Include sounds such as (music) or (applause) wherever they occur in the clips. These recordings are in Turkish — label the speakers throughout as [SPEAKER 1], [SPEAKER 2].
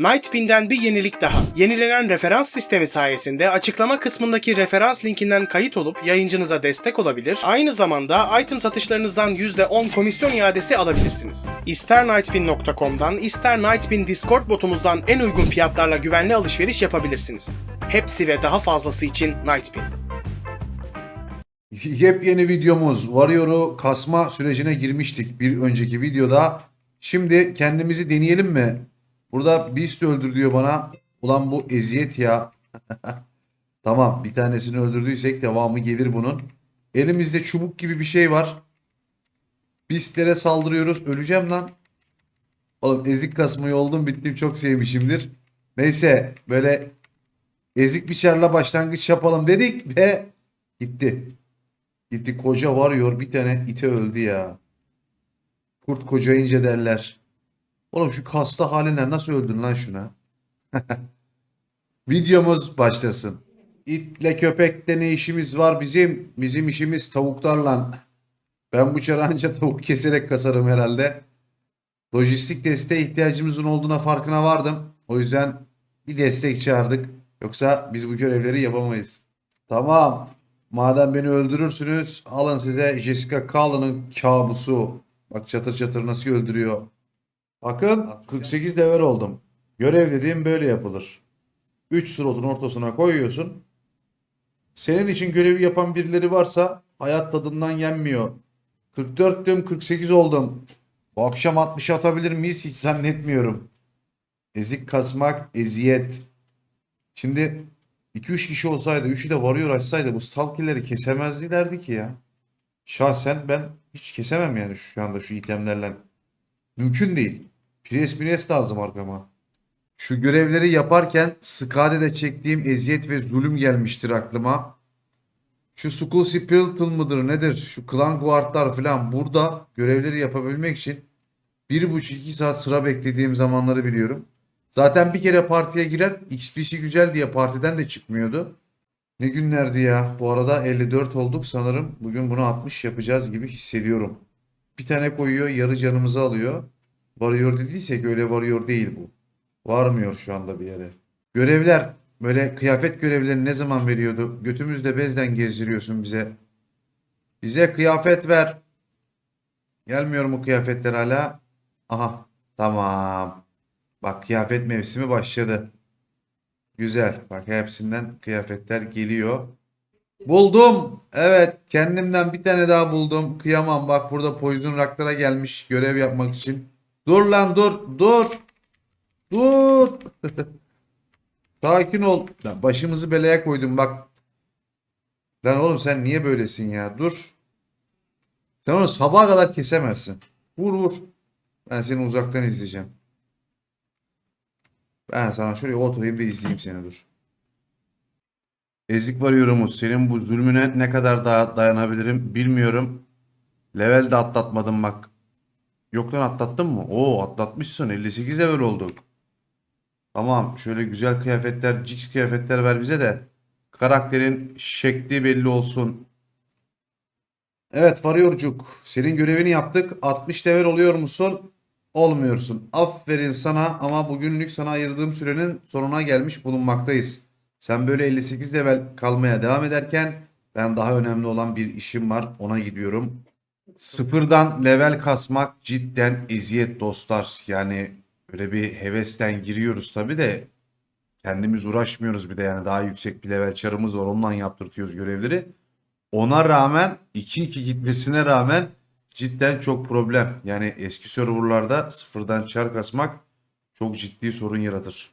[SPEAKER 1] Nightbin'den bir yenilik daha. Yenilenen referans sistemi sayesinde açıklama kısmındaki referans linkinden kayıt olup yayıncınıza destek olabilir, aynı zamanda item satışlarınızdan %10 komisyon iadesi alabilirsiniz. İster nightbin.com'dan ister Nightbin Discord botumuzdan en uygun fiyatlarla güvenli alışveriş yapabilirsiniz. Hepsi ve daha fazlası için Nightbin.
[SPEAKER 2] Yepyeni videomuz Warrior'u kasma sürecine girmiştik bir önceki videoda. Şimdi kendimizi deneyelim mi? Burada Beast öldür diyor bana. Ulan bu eziyet ya. (laughs) tamam bir tanesini öldürdüysek devamı gelir bunun. Elimizde çubuk gibi bir şey var. Beast'lere saldırıyoruz. Öleceğim lan. Oğlum ezik kasmayı oldum bittim çok sevmişimdir. Neyse böyle ezik biçerle başlangıç yapalım dedik ve gitti. Gitti koca varıyor bir tane ite öldü ya. Kurt kocayınca derler. Oğlum şu kasta haline nasıl öldün lan şuna? (laughs) Videomuz başlasın. İtle köpekte ne işimiz var bizim? Bizim işimiz tavuklarla. Ben bu çarı anca tavuk keserek kasarım herhalde. Lojistik desteğe ihtiyacımızın olduğuna farkına vardım. O yüzden bir destek çağırdık. Yoksa biz bu görevleri yapamayız. Tamam. Madem beni öldürürsünüz alın size Jessica Kahla'nın kabusu. Bak çatır çatır nasıl öldürüyor. Bakın 48 level oldum. Görev dediğim böyle yapılır. 3 slotun ortasına koyuyorsun. Senin için görevi yapan birileri varsa hayat tadından yenmiyor. 44'tüm 48 oldum. Bu akşam 60 atabilir miyiz hiç zannetmiyorum. Ezik kasmak eziyet. Şimdi 2-3 kişi olsaydı, 3'ü de varıyor açsaydı bu stalkerleri kesemezdilerdi ki ya. Şahsen ben hiç kesemem yani şu anda şu itemlerle. Mümkün değil. Pres pres lazım arkama. Şu görevleri yaparken Skade'de çektiğim eziyet ve zulüm gelmiştir aklıma. Şu Skull Spirital mıdır nedir? Şu Clan Guardlar falan burada görevleri yapabilmek için 1,5-2 saat sıra beklediğim zamanları biliyorum. Zaten bir kere partiye girer XP'si güzel diye partiden de çıkmıyordu. Ne günlerdi ya. Bu arada 54 olduk sanırım. Bugün bunu 60 yapacağız gibi hissediyorum. Bir tane koyuyor yarı canımızı alıyor. Varıyor dediysek öyle varıyor değil bu. Varmıyor şu anda bir yere. Görevler böyle kıyafet görevlerini ne zaman veriyordu? Götümüzde bezden gezdiriyorsun bize. Bize kıyafet ver. Gelmiyor mu kıyafetler hala? Aha tamam. Bak kıyafet mevsimi başladı. Güzel. Bak hepsinden kıyafetler geliyor. Buldum. Evet kendimden bir tane daha buldum. Kıyamam bak burada Poison Rock'lara gelmiş görev yapmak için. Dur lan dur dur. Dur. (laughs) Sakin ol. Lan başımızı belaya koydum bak. Lan oğlum sen niye böylesin ya? Dur. Sen onu sabaha kadar kesemezsin. Vur vur. Ben seni uzaktan izleyeceğim. Ben sana şuraya oturayım da izleyeyim seni dur. Ezik varıyorumuz. Senin bu zulmüne ne kadar daha dayanabilirim bilmiyorum. Level de atlatmadım bak. Yoktan atlattın mı? Oo atlatmışsın. 58 level olduk. Tamam. Şöyle güzel kıyafetler, cix kıyafetler ver bize de. Karakterin şekli belli olsun. Evet varıyorcuk. Senin görevini yaptık. 60 level oluyor musun? Olmuyorsun. Aferin sana ama bugünlük sana ayırdığım sürenin sonuna gelmiş bulunmaktayız. Sen böyle 58 level kalmaya devam ederken ben daha önemli olan bir işim var. Ona gidiyorum. Sıfırdan level kasmak cidden eziyet dostlar. Yani böyle bir hevesten giriyoruz tabi de kendimiz uğraşmıyoruz bir de yani daha yüksek bir level çarımız var. Ondan yaptırtıyoruz görevleri. Ona rağmen 2-2 gitmesine rağmen cidden çok problem. Yani eski serverlarda sıfırdan çar kasmak çok ciddi sorun yaratır.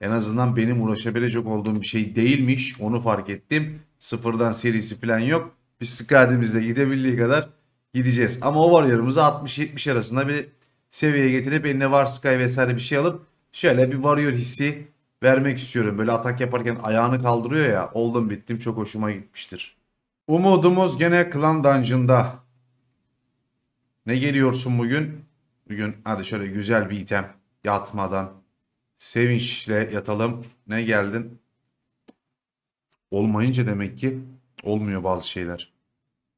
[SPEAKER 2] En azından benim uğraşabilecek olduğum bir şey değilmiş. Onu fark ettim. Sıfırdan serisi falan yok. Biz skadimizde gidebildiği kadar gideceğiz. Ama o varıyorumuzu 60-70 arasında bir seviyeye getirip eline var sky vesaire bir şey alıp şöyle bir varıyor hissi vermek istiyorum. Böyle atak yaparken ayağını kaldırıyor ya. Oldum bittim çok hoşuma gitmiştir. Umudumuz gene Clan Dungeon'da. Ne geliyorsun bugün? Bugün hadi şöyle güzel bir item yatmadan sevinçle yatalım. Ne geldin? Olmayınca demek ki olmuyor bazı şeyler.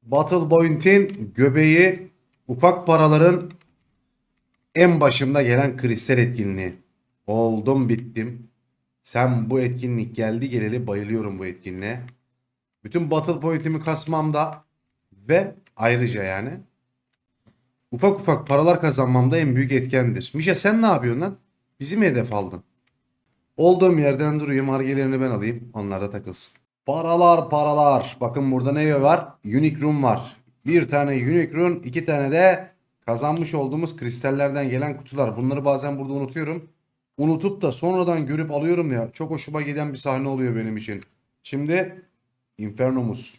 [SPEAKER 2] Battle Point'in göbeği ufak paraların en başında gelen kristal etkinliği. Oldum bittim. Sen bu etkinlik geldi geleli bayılıyorum bu etkinliğe. Bütün battle point'imi kasmamda ve ayrıca yani ufak ufak paralar kazanmamda en büyük etkendir. Mişe sen ne yapıyorsun lan? Bizi mi hedef aldın? Olduğum yerden durayım. Hargelerini ben alayım. Onlar da takılsın. Paralar paralar. Bakın burada ne var? Unique Rune var. Bir tane Unique Rune, iki tane de kazanmış olduğumuz kristallerden gelen kutular. Bunları bazen burada unutuyorum. Unutup da sonradan görüp alıyorum ya. Çok hoşuma giden bir sahne oluyor benim için. Şimdi Inferno'muz.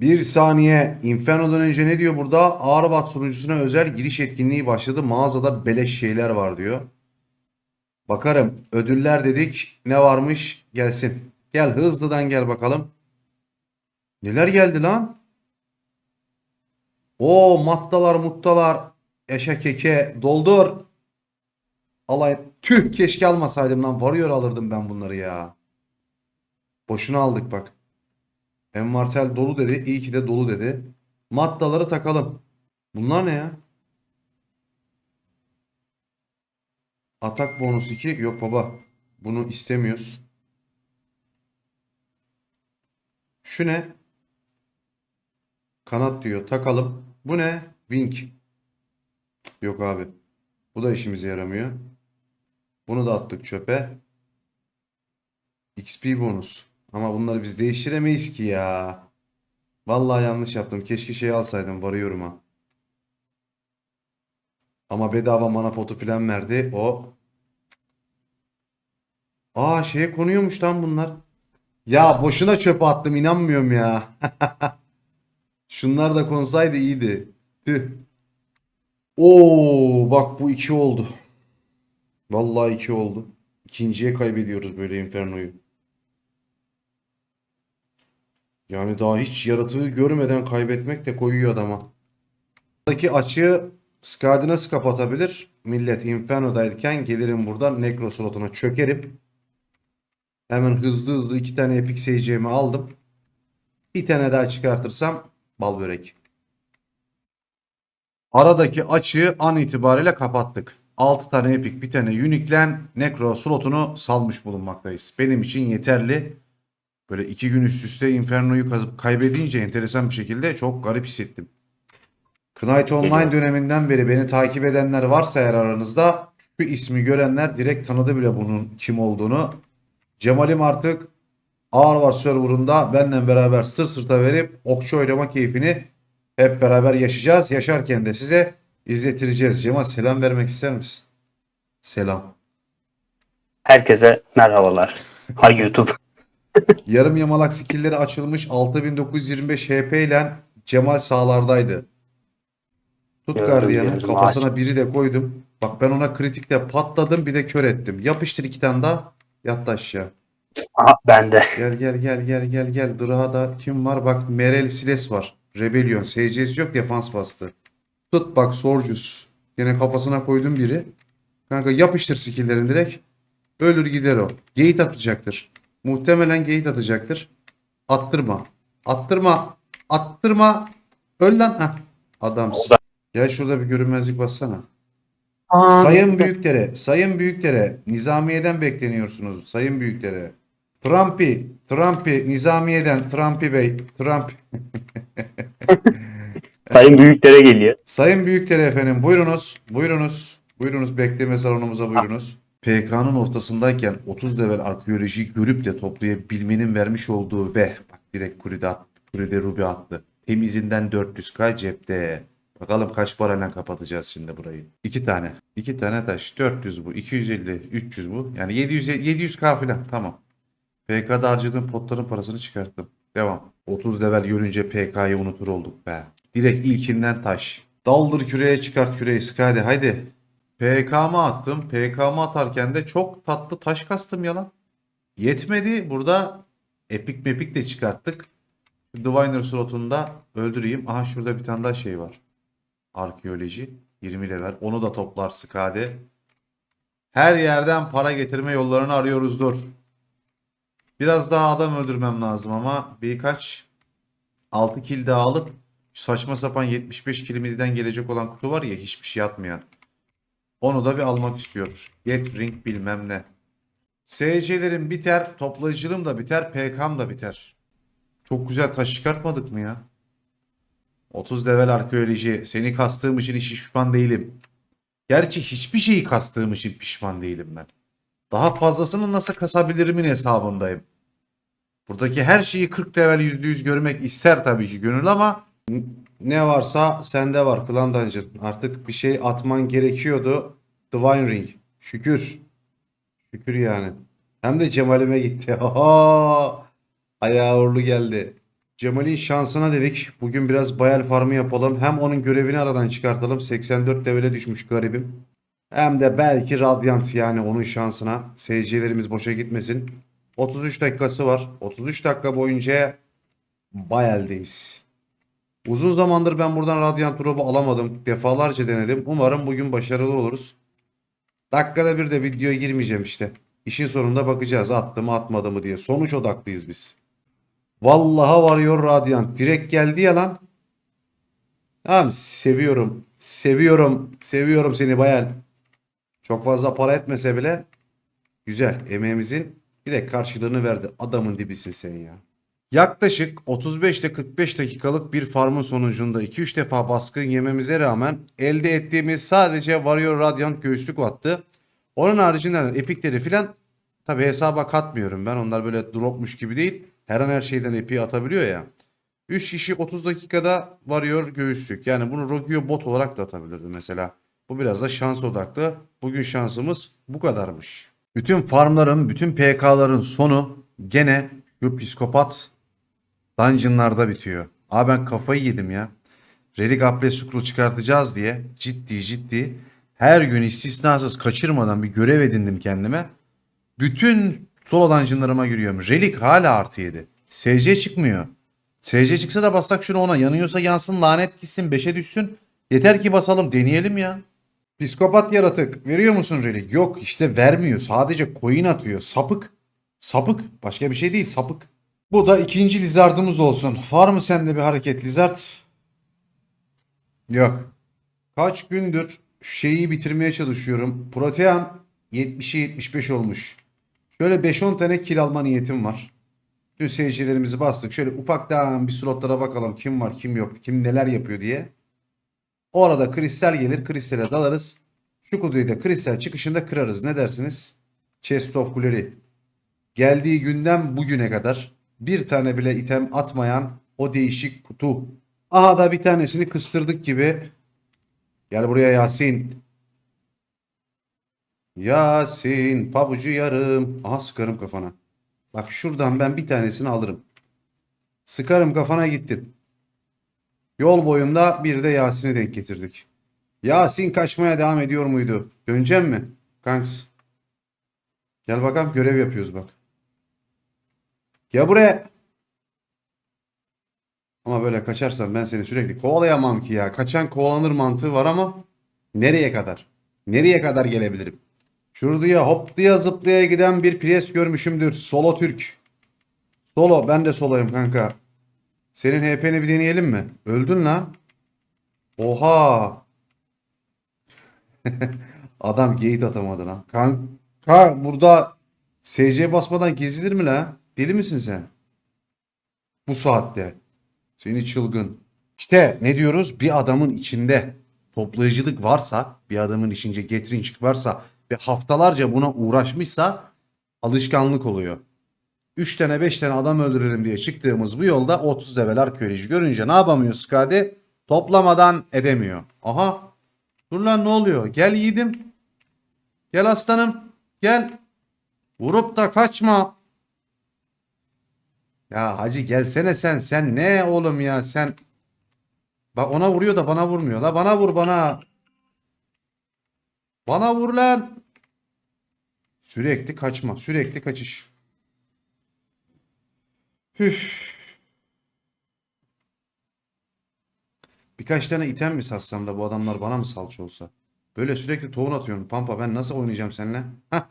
[SPEAKER 2] Bir saniye. Inferno'dan önce ne diyor burada? Ağrıbat sunucusuna özel giriş etkinliği başladı. Mağazada beleş şeyler var diyor. Bakarım. Ödüller dedik. Ne varmış? Gelsin. Gel hızlıdan gel bakalım. Neler geldi lan? O mattalar muttalar. Eşek keke doldur. Alay. Tüh keşke almasaydım lan. Varıyor alırdım ben bunları ya. Boşuna aldık bak. Envartel dolu dedi. İyi ki de dolu dedi. Mattaları takalım. Bunlar ne ya? Atak bonus 2. Yok baba. Bunu istemiyoruz. Şu ne? Kanat diyor. Takalım. Bu ne? Wing. Yok abi. Bu da işimize yaramıyor. Bunu da attık çöpe. XP bonus. Ama bunları biz değiştiremeyiz ki ya. Vallahi yanlış yaptım. Keşke şey alsaydım. Varıyorum ha. Ama bedava mana potu falan verdi. O. Aa şeye konuyormuş lan bunlar. Ya boşuna çöpe attım inanmıyorum ya. (laughs) Şunlar da konsaydı iyiydi. Tüh. Oo bak bu iki oldu. Vallahi iki oldu. İkinciye kaybediyoruz böyle Inferno'yu. Yani daha hiç yaratığı görmeden kaybetmek de koyuyor adama. Buradaki açığı Skadi nasıl kapatabilir? Millet Inferno'dayken gelirim buradan Necro slotuna çökerim. Hemen hızlı hızlı iki tane Epic Sage'imi aldım. Bir tane daha çıkartırsam bal börek. Aradaki açığı an itibariyle kapattık. 6 tane Epic bir tane Unique'len Necro slotunu salmış bulunmaktayız. Benim için yeterli. Böyle iki gün üst üste Inferno'yu kaybedince enteresan bir şekilde çok garip hissettim. Knight Online döneminden beri beni takip edenler varsa eğer aranızda şu ismi görenler direkt tanıdı bile bunun kim olduğunu. Cemal'im artık Ağır var serverında benimle beraber sır sırta verip okçu oynama keyfini hep beraber yaşayacağız. Yaşarken de size izletireceğiz. Cemal selam vermek ister misin? Selam.
[SPEAKER 3] Herkese merhabalar. Hay YouTube. (laughs)
[SPEAKER 2] Yarım yamalak skillleri açılmış 6925 HP ile Cemal sağlardaydı. Tut
[SPEAKER 3] Gördüm,
[SPEAKER 2] gardiyanın
[SPEAKER 3] gördüm.
[SPEAKER 2] kafasına biri de koydum. Bak ben ona kritikte patladım bir de kör ettim. Yapıştır iki tane daha yattı aşağı.
[SPEAKER 3] Aha bende.
[SPEAKER 2] Gel gel gel gel gel gel. Draha'da kim var? Bak Merel Siles var. Rebellion. SCS yok defans bastı. Tut bak Sorcus. Yine kafasına koydum biri. Kanka yapıştır skill'lerini direkt. Ölür gider o. Gate atacaktır. Muhtemelen gate atacaktır. Attırma. Attırma. Attırma. Öl lan. Heh. Adamsın. Gel şurada bir görünmezlik bassana. Sayın Büyüklere, Sayın Büyüklere, Nizamiye'den bekleniyorsunuz. Sayın Büyüklere. Trumpy, Trumpy, Nizamiye'den Trumpy Bey, Trump. (laughs)
[SPEAKER 3] Sayın büyüklere geliyor.
[SPEAKER 2] Sayın Büyüklere efendim, buyurunuz, buyurunuz, buyurunuz bekleme salonumuza buyurunuz. PK'nın ortasındayken 30 level arkeoloji görüp de toplayabilmenin vermiş olduğu ve bak direkt Kuri'de, at, Kuri'de Ruby attı. Temizinden 400k cepte. Bakalım kaç parayla kapatacağız şimdi burayı. İki tane. iki tane taş. 400 bu. 250. 300 bu. Yani 700 700k falan. Tamam. PK'da harcadığım potların parasını çıkarttım. Devam. 30 level görünce PK'yı unutur olduk be. Direkt ilkinden taş. Daldır küreye çıkart küreyi Skadi haydi. PK'mı attım. PK'mı atarken de çok tatlı taş kastım yalan. Yetmedi. Burada epik mepik de çıkarttık. Diviner slotunda öldüreyim. Aha şurada bir tane daha şey var. Arkeoloji 20 level. Onu da toplar Skade. Her yerden para getirme yollarını arıyoruzdur. Biraz daha adam öldürmem lazım ama birkaç 6 kill daha alıp saçma sapan 75 killimizden gelecek olan kutu var ya hiçbir şey atmayan. Onu da bir almak istiyor. Get ring bilmem ne. SC'lerim biter, toplayıcılığım da biter, PK'm da biter. Çok güzel taş çıkartmadık mı ya? 30 level arkeoloji. Seni kastığım için hiç pişman değilim. Gerçi hiçbir şeyi kastığım için pişman değilim ben. Daha fazlasını nasıl kasabilirimin hesabındayım. Buradaki her şeyi 40 level %100 görmek ister tabii ki gönül ama ne varsa sende var Clan Dungeon. Artık bir şey atman gerekiyordu. Divine Ring. Şükür. Şükür yani. Hem de Cemal'ime gitti. (laughs) Oho! Ayağı uğurlu geldi. Cemal'in şansına dedik. Bugün biraz bayal farmı yapalım. Hem onun görevini aradan çıkartalım. 84 levele düşmüş garibim. Hem de belki Radiant yani onun şansına. SC'lerimiz boşa gitmesin. 33 dakikası var. 33 dakika boyunca Bayel'deyiz. Uzun zamandır ben buradan Radiant drop'u alamadım. Defalarca denedim. Umarım bugün başarılı oluruz. Dakikada bir de videoya girmeyeceğim işte. İşin sonunda bakacağız attı mı atmadı mı diye. Sonuç odaklıyız biz. Vallaha varıyor Radiant. Direkt geldi ya lan. Tamam seviyorum. Seviyorum. Seviyorum seni Bayel. Çok fazla para etmese bile güzel. Emeğimizin direkt karşılığını verdi. Adamın dibisin sen ya. Yaklaşık 35 ile 45 dakikalık bir farmın sonucunda 2-3 defa baskın yememize rağmen elde ettiğimiz sadece Warrior Radiant göğüslük attı. Onun haricinde epikleri filan tabi hesaba katmıyorum ben. Onlar böyle dropmuş gibi değil. Her an her şeyden epiği atabiliyor ya. 3 kişi 30 dakikada varıyor göğüslük. Yani bunu Rogio bot olarak da atabilirdi mesela. Bu biraz da şans odaklı. Bugün şansımız bu kadarmış. Bütün farmların, bütün PK'ların sonu gene şu psikopat dungeonlarda bitiyor. Abi ben kafayı yedim ya. Relic Apple Scroll çıkartacağız diye ciddi ciddi her gün istisnasız kaçırmadan bir görev edindim kendime. Bütün solo dungeonlarıma giriyorum. Relic hala artı 7. SC çıkmıyor. SC çıksa da bassak şunu ona. Yanıyorsa yansın lanet gitsin 5'e düşsün. Yeter ki basalım deneyelim ya. Psikopat yaratık. Veriyor musun relic? Yok işte vermiyor. Sadece coin atıyor. Sapık. Sapık. Başka bir şey değil sapık. Bu da ikinci lizardımız olsun. Var mı sende bir hareket lizard? Yok. Kaç gündür şeyi bitirmeye çalışıyorum. Protean 70'e 75 olmuş. Şöyle 5-10 tane kill alma niyetim var. Dün seyircilerimizi bastık. Şöyle ufaktan bir slotlara bakalım kim var kim yok kim neler yapıyor diye. O arada kristal gelir kristale dalarız. Şu kutuyu da kristal çıkışında kırarız. Ne dersiniz? Chest of Glory. Geldiği günden bugüne kadar bir tane bile item atmayan o değişik kutu. Aha da bir tanesini kıstırdık gibi. Gel buraya Yasin. Yasin pabucu yarım. Aha sıkarım kafana. Bak şuradan ben bir tanesini alırım. Sıkarım kafana gittin. Yol boyunda bir de Yasin'i denk getirdik. Yasin kaçmaya devam ediyor muydu? Döneceğim mi? Kanks. Gel bakalım görev yapıyoruz bak. Gel buraya. Ama böyle kaçarsan ben seni sürekli kovalayamam ki ya. Kaçan kovalanır mantığı var ama nereye kadar? Nereye kadar gelebilirim? Şuraya hoplaya zıplaya giden bir pres görmüşümdür. Solo Türk. Solo. Ben de soloyum kanka. Senin HP'ni bir deneyelim mi? Öldün lan. Oha. (laughs) Adam gate atamadı lan. Kanka burada SC basmadan gezilir mi lan? Deli misin sen? Bu saatte. Seni çılgın. İşte ne diyoruz? Bir adamın içinde toplayıcılık varsa, bir adamın içince getirinçlik varsa ve haftalarca buna uğraşmışsa alışkanlık oluyor. 3 tane 5 tane adam öldürelim diye çıktığımız bu yolda 30 level arkeoloji görünce ne yapamıyor Skadi? Toplamadan edemiyor. Aha. Dur lan ne oluyor? Gel yiğidim. Gel aslanım. Gel. Vurup da kaçma. Ya hacı gelsene sen. Sen ne oğlum ya sen. Bak ona vuruyor da bana vurmuyor. La bana vur bana. Bana vur lan. Sürekli kaçma. Sürekli kaçış. Üf. Birkaç tane item mi satsam da bu adamlar bana mı salça olsa? Böyle sürekli tohum atıyorum. Pampa ben nasıl oynayacağım seninle? Hah.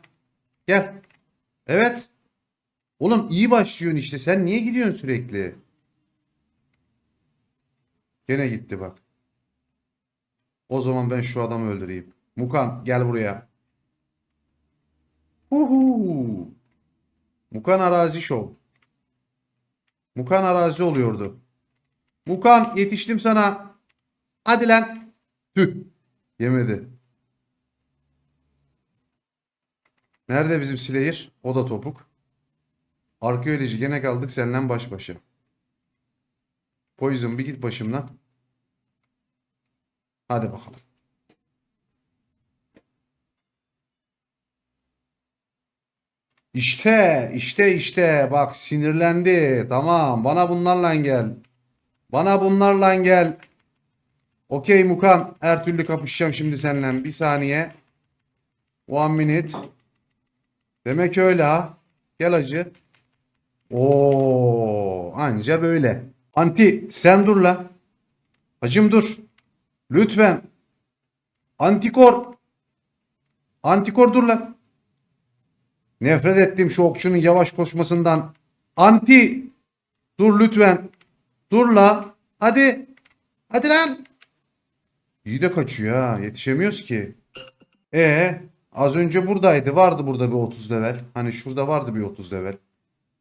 [SPEAKER 2] Gel. Evet. Oğlum iyi başlıyorsun işte. Sen niye gidiyorsun sürekli? Gene gitti bak. O zaman ben şu adamı öldüreyim. Mukan gel buraya. Uhu. Mukan arazi şov. Mukan arazi oluyordu. Mukan yetiştim sana. Hadi lan. Tüh. Yemedi. Nerede bizim Slayer? O da topuk. Arkeoloji gene kaldık seninle baş başa. Poison bir git başımdan. Hadi bakalım. İşte, işte, işte. Bak sinirlendi. Tamam. Bana bunlarla gel. Bana bunlarla gel. Okey Mukan. Her türlü kapışacağım şimdi seninle. Bir saniye. One minute. Demek öyle ha. Gel acı. Oo, anca böyle. Anti sen dur la. Hacım dur. Lütfen. Antikor. Antikor dur lan. Nefret ettim şu okçunun yavaş koşmasından. Anti. Dur lütfen. Dur la. Hadi. Hadi lan. İyi de kaçıyor ha. Yetişemiyoruz ki. E az önce buradaydı. Vardı burada bir 30 level. Hani şurada vardı bir 30 level.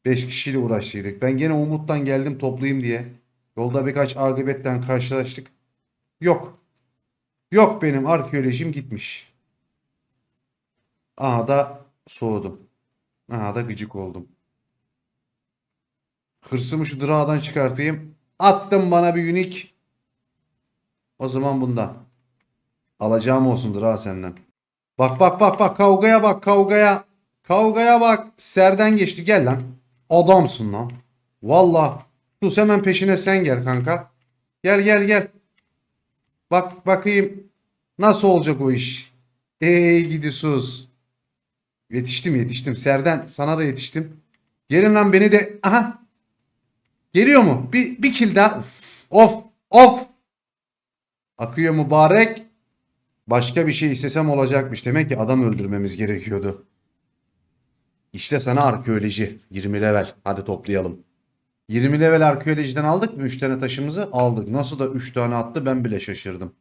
[SPEAKER 2] 5 kişiyle uğraştıydık. Ben gene Umut'tan geldim toplayayım diye. Yolda birkaç akıbetten karşılaştık. Yok. Yok benim arkeolojim gitmiş. Aha da soğudum. Aha da gıcık oldum. Hırsımı şu dırağdan çıkartayım. Attım bana bir unique. O zaman bundan. Alacağım olsun dırağı senden. Bak bak bak bak kavgaya bak kavgaya. Kavgaya bak. Serden geçti gel lan. Adamsın lan. Valla. Sus hemen peşine sen gel kanka. Gel gel gel. Bak bakayım. Nasıl olacak o iş? Ey gidi sus. Yetiştim yetiştim. Serden sana da yetiştim. Gelin lan beni de. Aha. Geliyor mu? Bir, bir kill daha. Of of of. Akıyor mübarek. Başka bir şey istesem olacakmış. Demek ki adam öldürmemiz gerekiyordu. İşte sana arkeoloji. 20 level. Hadi toplayalım. 20 level arkeolojiden aldık mı 3 tane taşımızı? Aldık. Nasıl da 3 tane attı ben bile şaşırdım.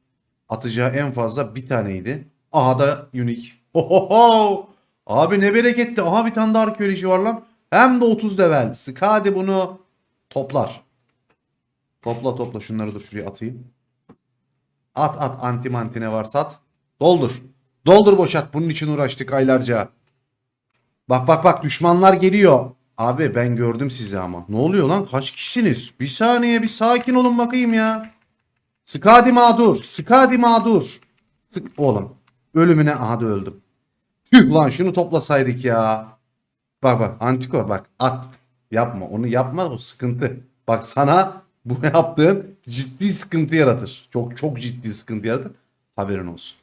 [SPEAKER 2] Atacağı en fazla bir taneydi. Aha da unique. Ohoho! Abi ne bereketli. Aha bir tane de arkeoloji var lan. Hem de 30 level. Sık hadi bunu toplar. Topla topla şunları da şuraya atayım. At at anti mantine varsa at. Doldur. Doldur boşalt. Bunun için uğraştık aylarca. Bak bak bak düşmanlar geliyor. Abi ben gördüm sizi ama. Ne oluyor lan? Kaç kişisiniz? Bir saniye bir sakin olun bakayım ya. Skadi mağdur. Skadi mağdur. Sık oğlum. Ölümüne aha da öldüm. Tüh lan şunu toplasaydık ya. Bak bak antikor bak at. Yapma onu yapma o sıkıntı. Bak sana bu (laughs) yaptığın ciddi sıkıntı yaratır. Çok çok ciddi sıkıntı yaratır. Haberin olsun.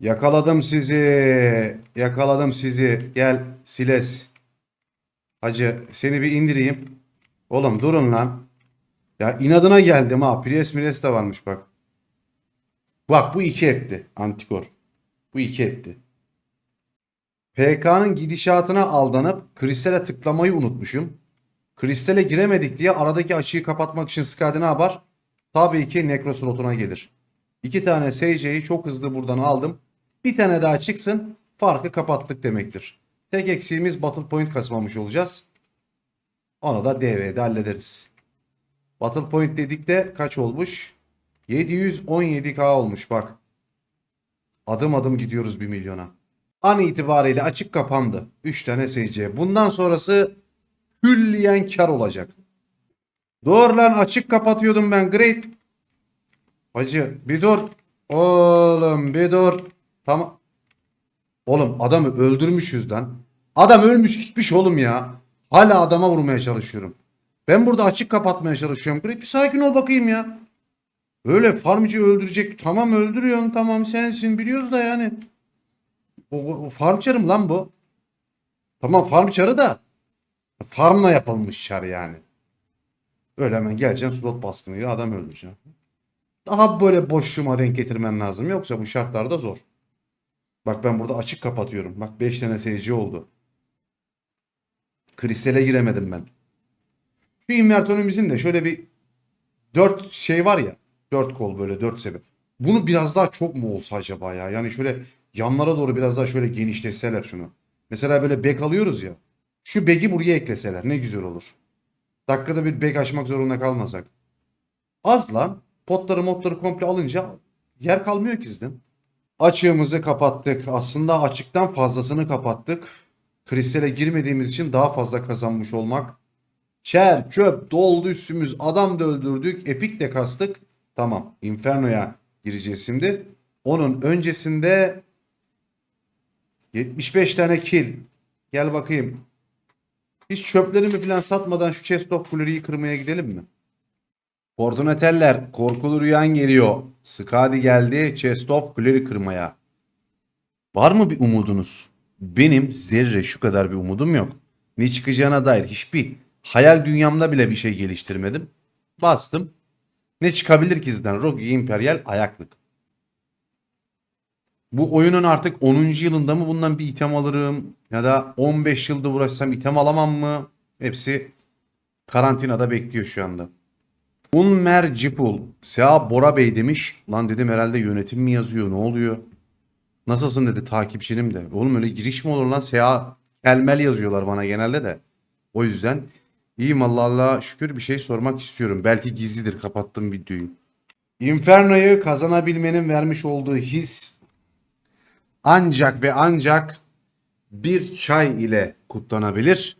[SPEAKER 2] Yakaladım sizi. Yakaladım sizi. Gel Siles. Hacı seni bir indireyim. Oğlum durun lan. Ya inadına geldim ha. Pires Mires de varmış bak. Bak bu iki etti. Antikor. Bu iki etti. PK'nın gidişatına aldanıp kristale tıklamayı unutmuşum. Kristale giremedik diye aradaki açıyı kapatmak için Skadi ne yapar? Tabii ki nekro slotuna gelir. İki tane SC'yi çok hızlı buradan aldım. Bir tane daha çıksın farkı kapattık demektir. Tek eksiğimiz Battle Point kasmamış olacağız. Onu da DV'de hallederiz. Battle Point dedik de kaç olmuş? 717k olmuş bak. Adım adım gidiyoruz 1 milyona. An itibariyle açık kapandı. 3 tane SC. Bundan sonrası külliyen kar olacak. Dur lan açık kapatıyordum ben. Great. Hacı bir dur. Oğlum bir dur. Tamam. Oğlum adamı öldürmüşüz lan. Adam ölmüş gitmiş oğlum ya. Hala adama vurmaya çalışıyorum. Ben burada açık kapatmaya çalışıyorum. Great bir sakin ol bakayım ya. Öyle farmcı öldürecek. Tamam öldürüyorsun tamam sensin biliyoruz da yani. O, o farm çarı mı lan bu? Tamam farm çarı da farmla yapılmış çar yani. Öyle hemen geleceksin slot baskınıyla adam öldüreceksin. Daha böyle boşluğuma denk getirmen lazım. Yoksa bu şartlarda zor. Bak ben burada açık kapatıyorum. Bak 5 tane seyirci oldu. Kristale giremedim ben. Şu invertörümüzün de şöyle bir 4 şey var ya. 4 kol böyle 4 sebep. Bunu biraz daha çok mu olsa acaba ya? Yani şöyle yanlara doğru biraz daha şöyle genişletseler şunu. Mesela böyle bek alıyoruz ya. Şu begi buraya ekleseler ne güzel olur. Dakikada bir bek açmak zorunda kalmasak. Az lan. Potları motları komple alınca yer kalmıyor ki sizden. Açığımızı kapattık. Aslında açıktan fazlasını kapattık. Kristale girmediğimiz için daha fazla kazanmış olmak. Çer, çöp, doldu üstümüz. Adam da öldürdük. Epik de kastık. Tamam. Inferno'ya gireceğiz şimdi. Onun öncesinde 75 tane kill. Gel bakayım. Hiç çöplerimi falan satmadan şu chest of Glory'yi kırmaya gidelim mi? Koordinateller, korkulu rüyan geliyor. Skadi geldi chest of Glory kırmaya. Var mı bir umudunuz? Benim zerre şu kadar bir umudum yok. Ne çıkacağına dair hiçbir hayal dünyamda bile bir şey geliştirmedim. Bastım. Ne çıkabilir ki sizden? Rogue Imperial ayaklık. Bu oyunun artık 10. yılında mı bundan bir item alırım? Ya da 15 yılda uğraşsam item alamam mı? Hepsi karantinada bekliyor şu anda. Unmer Cipul. Sea Bora Bey demiş. Lan dedim herhalde yönetim mi yazıyor? Ne oluyor? Nasılsın dedi takipçinim de. Oğlum öyle giriş mi olur lan? Sea Elmel yazıyorlar bana genelde de. O yüzden iyiyim Allah Allah şükür bir şey sormak istiyorum. Belki gizlidir kapattım videoyu. Inferno'yu kazanabilmenin vermiş olduğu his ancak ve ancak bir çay ile kutlanabilir.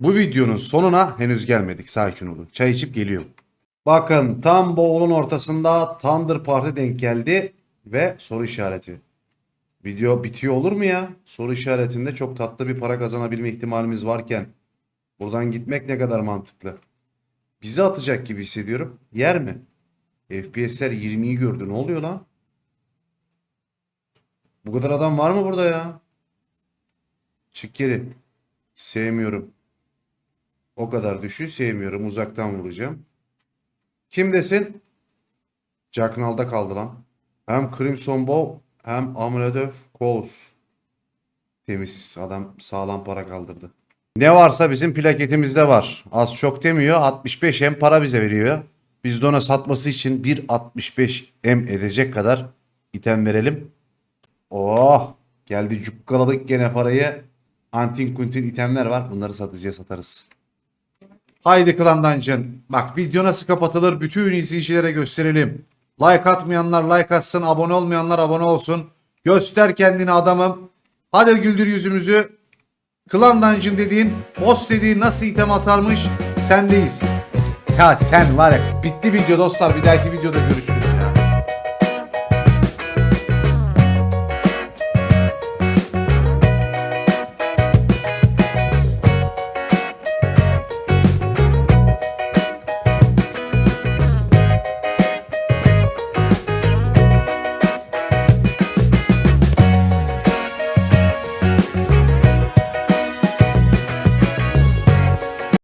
[SPEAKER 2] Bu videonun sonuna henüz gelmedik. Sakin olun. Çay içip geliyorum. Bakın tam boğulun ortasında Thunder Party denk geldi ve soru işareti. Video bitiyor olur mu ya? Soru işaretinde çok tatlı bir para kazanabilme ihtimalimiz varken buradan gitmek ne kadar mantıklı? Bizi atacak gibi hissediyorum. Yer mi? FPS'ler 20'yi gördü. Ne oluyor lan? Bu kadar adam var mı burada ya? Çık geri. Sevmiyorum. O kadar düşüyor sevmiyorum. Uzaktan vuracağım. Kimdesin? Jacknal'da kaldı lan. Hem Crimson Bow hem Amulet Kos. Temiz. Adam sağlam para kaldırdı. Ne varsa bizim plaketimizde var. Az çok demiyor. 65 hem para bize veriyor. Biz de ona satması için 1.65 M edecek kadar item verelim. Oh geldi cukkaladık gene parayı. Antin kuntin itemler var. Bunları satıcıya satarız. Haydi Klan Dungeon. Bak video nasıl kapatılır bütün izleyicilere gösterelim. Like atmayanlar like atsın. Abone olmayanlar abone olsun. Göster kendini adamım. Hadi güldür yüzümüzü. Klan Dungeon dediğin, boss dediğin nasıl item atarmış sendeyiz. Ya sen var ya bitti video dostlar bir dahaki videoda görüşürüz.